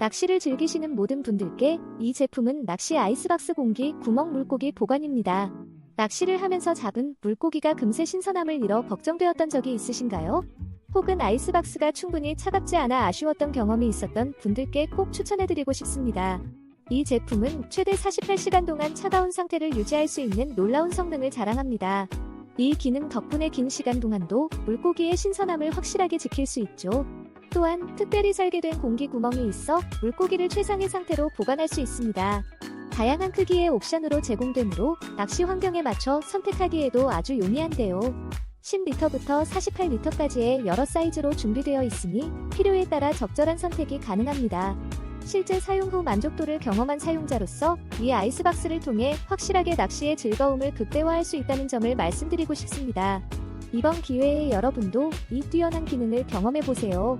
낚시를 즐기시는 모든 분들께 이 제품은 낚시 아이스박스 공기 구멍 물고기 보관입니다. 낚시를 하면서 잡은 물고기가 금세 신선함을 잃어 걱정되었던 적이 있으신가요? 혹은 아이스박스가 충분히 차갑지 않아 아쉬웠던 경험이 있었던 분들께 꼭 추천해드리고 싶습니다. 이 제품은 최대 48시간 동안 차가운 상태를 유지할 수 있는 놀라운 성능을 자랑합니다. 이 기능 덕분에 긴 시간 동안도 물고기의 신선함을 확실하게 지킬 수 있죠. 또한 특별히 설계된 공기 구멍이 있어 물고기를 최상의 상태로 보관할 수 있습니다. 다양한 크기의 옵션으로 제공되므로 낚시 환경에 맞춰 선택하기에도 아주 용이한데요. 10리터부터 48리터까지의 여러 사이즈로 준비되어 있으니 필요에 따라 적절한 선택이 가능합니다. 실제 사용 후 만족도를 경험한 사용자로서 이 아이스박스를 통해 확실하게 낚시의 즐거움을 극대화할 수 있다는 점을 말씀드리고 싶습니다. 이번 기회에 여러분도 이 뛰어난 기능을 경험해 보세요.